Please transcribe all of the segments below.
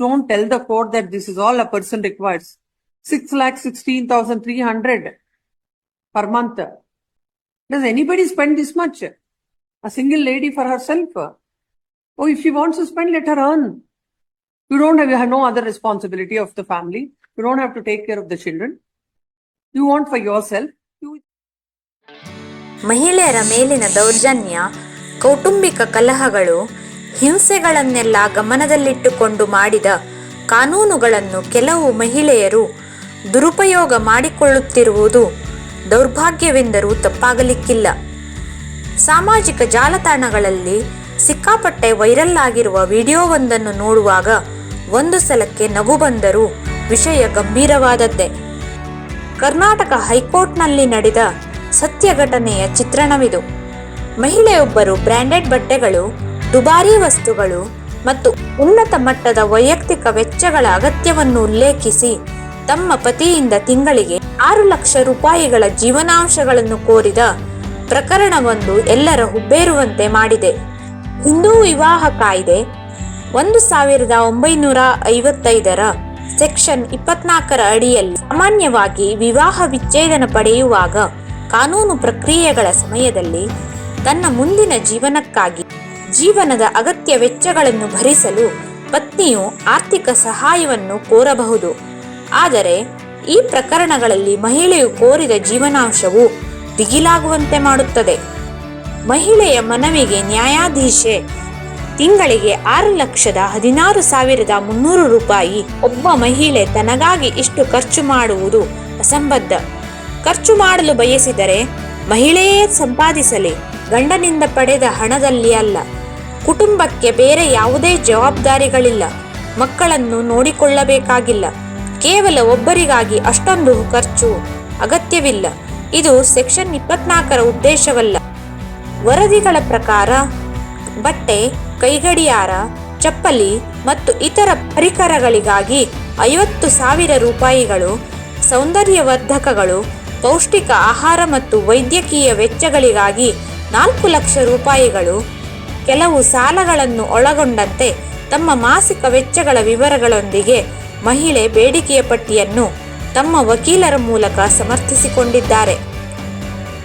don't tell the court that this is all a person requires. Six lakh sixteen thousand three hundred per month. Does anybody spend this much? A single lady for herself? Oh, if she wants to spend, let her earn. You don't have, you have no other responsibility of the family. You don't have to take care of the children. You want for yourself. You ಮಹಿಳೆಯರ ಮೇಲಿನ ದೌರ್ಜನ್ಯ ಕೌಟುಂಬಿಕ ಕಲಹಗಳು ಹಿಂಸೆಗಳನ್ನೆಲ್ಲ ಗಮನದಲ್ಲಿಟ್ಟುಕೊಂಡು ಮಾಡಿದ ಕಾನೂನುಗಳನ್ನು ಕೆಲವು ಮಹಿಳೆಯರು ದುರುಪಯೋಗ ಮಾಡಿಕೊಳ್ಳುತ್ತಿರುವುದು ದೌರ್ಭಾಗ್ಯವೆಂದರೂ ತಪ್ಪಾಗಲಿಕ್ಕಿಲ್ಲ. ಸಾಮಾಜಿಕ ಜಾಲತಾಣಗಳಲ್ಲಿ ಸಿಕ್ಕಾಪಟ್ಟೆ ವೈರಲ್ ಆಗಿರುವ ವಿಡಿಯೋವೊಂದನ್ನು ನೋಡುವಾಗ ಒಂದು ಸಲಕ್ಕೆ ನಗು ಬಂದರೂ ವಿಷಯ ಗಂಭೀರವಾದದ್ದೇ. ಕರ್ನಾಟಕ ಹೈಕೋರ್ಟ್ನಲ್ಲಿ ನಡೆದ ಸತ್ಯ ಘಟನೆಯ ಚಿತ್ರಣವಿದು. ಮಹಿಳೆಯೊಬ್ಬರು ಬ್ರ್ಯಾಂಡೆಡ್ ಬಟ್ಟೆಗಳು ದುಬಾರಿ ವಸ್ತುಗಳು ಮತ್ತು ಉನ್ನತ ಮಟ್ಟದ ವೈಯಕ್ತಿಕ ವೆಚ್ಚಗಳ ಅಗತ್ಯವನ್ನು ಉಲ್ಲೇಖಿಸಿ ತಮ್ಮ ಪತಿಯಿಂದ ತಿಂಗಳಿಗೆ ಆರು ಲಕ್ಷ ರೂಪಾಯಿಗಳ ಜೀವನಾಂಶಗಳನ್ನು ಕೋರಿದ ಪ್ರಕರಣವೊಂದು ಎಲ್ಲರ ಹುಬ್ಬೇರುವಂತೆ ಮಾಡಿದೆ. ಹಿಂದೂ ವಿವಾಹ ಕಾಯ್ದೆ ಒಂದು ಸಾವಿರದ ಒಂಬೈನೂರ ಐವತ್ತೈದರ ಸೆಕ್ಷನ್ ಇಪ್ಪತ್ನಾಲ್ಕರ ಅಡಿಯಲ್ಲಿ ಸಾಮಾನ್ಯವಾಗಿ ವಿವಾಹ ವಿಚ್ಛೇದನ ಪಡೆಯುವಾಗ ಕಾನೂನು ಪ್ರಕ್ರಿಯೆಗಳ ಸಮಯದಲ್ಲಿ ತನ್ನ ಮುಂದಿನ ಜೀವನಕ್ಕಾಗಿ ಜೀವನದ ಅಗತ್ಯ ವೆಚ್ಚಗಳನ್ನು ಭರಿಸಲು ಪತ್ನಿಯು ಆರ್ಥಿಕ ಸಹಾಯವನ್ನು ಕೋರಬಹುದು. ಆದರೆ, ಈ ಪ್ರಕರಣಗಳಲ್ಲಿ ಮಹಿಳೆಯು ಕೋರಿದ ಜೀವನಾಂಶವು ದಿಗಿಲಾಗುವಂತೆ ಮಾಡುತ್ತದೆ. ಮಹಿಳೆಯ ಮನವಿಗೆ ನ್ಯಾಯಾಧೀಶೆ ತಿಂಗಳಿಗೆ ಆರು ಲಕ್ಷದ ಹದಿನಾರು ಸಾವಿರದ ಮುನ್ನೂರು ರೂಪಾಯಿ. ಒಬ್ಬ ಮಹಿಳೆ ತನಗಾಗಿ ಇಷ್ಟು ಖರ್ಚು ಮಾಡುವುದು ಅಸಂಬದ್ಧ. ಖರ್ಚು ಮಾಡಲು ಬಯಸಿದರೆ ಮಹಿಳೆಯೇ ಸಂಪಾದಿಸಲಿ. ಗಂಡನಿಂದ ಪಡೆದ ಹಣದಲ್ಲಿ ಅಲ್ಲ. ಕುಟುಂಬಕ್ಕೆ ಬೇರೆ ಯಾವುದೇ ಜವಾಬ್ದಾರಿಗಳಿಲ್ಲ. ಮಕ್ಕಳನ್ನು ನೋಡಿಕೊಳ್ಳಬೇಕಾಗಿಲ್ಲ. ಕೇವಲ ಒಬ್ಬರಿಗಾಗಿ ಅಷ್ಟೊಂದು ಖರ್ಚು ಅಗತ್ಯವಿಲ್ಲ. ಇದು ಸೆಕ್ಷನ್ ಇಪ್ಪತ್ನಾಲ್ಕರ ಉದ್ದೇಶವಲ್ಲ. ವರದಿಗಳ ಪ್ರಕಾರ, ಬಟ್ಟೆ, ಕೈಗಡಿಯಾರ, ಚಪ್ಪಲಿ ಮತ್ತು ಇತರ ಪರಿಕರಗಳಿಗಾಗಿ ಐವತ್ತು ಸಾವಿರ ರೂಪಾಯಿಗಳು, ಸೌಂದರ್ಯವರ್ಧಕಗಳು, ಪೌಷ್ಟಿಕ ಆಹಾರ ಮತ್ತು ವೈದ್ಯಕೀಯ ವೆಚ್ಚಗಳಿಗಾಗಿ ನಾಲ್ಕು ಲಕ್ಷ ರೂಪಾಯಿಗಳು ಕೆಲವು ಸಾಲಗಳನ್ನು ಒಳಗೊಂಡಂತೆ ತಮ್ಮ ಮಾಸಿಕ ವೆಚ್ಚಗಳ ವಿವರಗಳೊಂದಿಗೆ ಮಹಿಳೆ ಬೇಡಿಕೆಯ ಪಟ್ಟಿಯನ್ನು ತಮ್ಮ ವಕೀಲರ ಮೂಲಕ ಸಮರ್ಥಿಸಿಕೊಂಡಿದ್ದಾರೆ.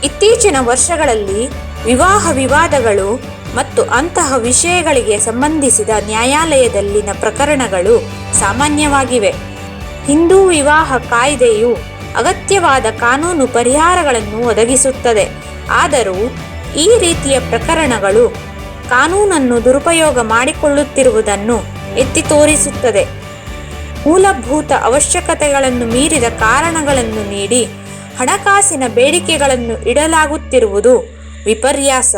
ಇತ್ತೀಚಿನ ವರ್ಷಗಳಲ್ಲಿ ವಿವಾಹ ವಿವಾದಗಳು ಮತ್ತು ಅಂತಹ ವಿಷಯಗಳಿಗೆ ಸಂಬಂಧಿಸಿದ ನ್ಯಾಯಾಲಯದಲ್ಲಿನ ಪ್ರಕರಣಗಳು ಸಾಮಾನ್ಯವಾಗಿವೆ. ಹಿಂದೂ ವಿವಾಹ ಕಾಯ್ದೆಯು ಅಗತ್ಯವಾದ ಕಾನೂನು ಪರಿಹಾರಗಳನ್ನು ಒದಗಿಸುತ್ತದೆ. ಆದರೂ ಈ ರೀತಿಯ ಪ್ರಕರಣಗಳು ಕಾನೂನನ್ನು ದುರುಪಯೋಗ ಮಾಡಿಕೊಳ್ಳುತ್ತಿರುವುದನ್ನು ಎತ್ತಿ ತೋರಿಸುತ್ತದೆ. ಮೂಲಭೂತ ಅವಶ್ಯಕತೆಗಳನ್ನು ಮೀರಿದ ಕಾರಣಗಳನ್ನು ನೀಡಿ ಹಣಕಾಸಿನ ಬೇಡಿಕೆಗಳನ್ನು ಇಡಲಾಗುತ್ತಿರುವುದು ವಿಪರ್ಯಾಸ.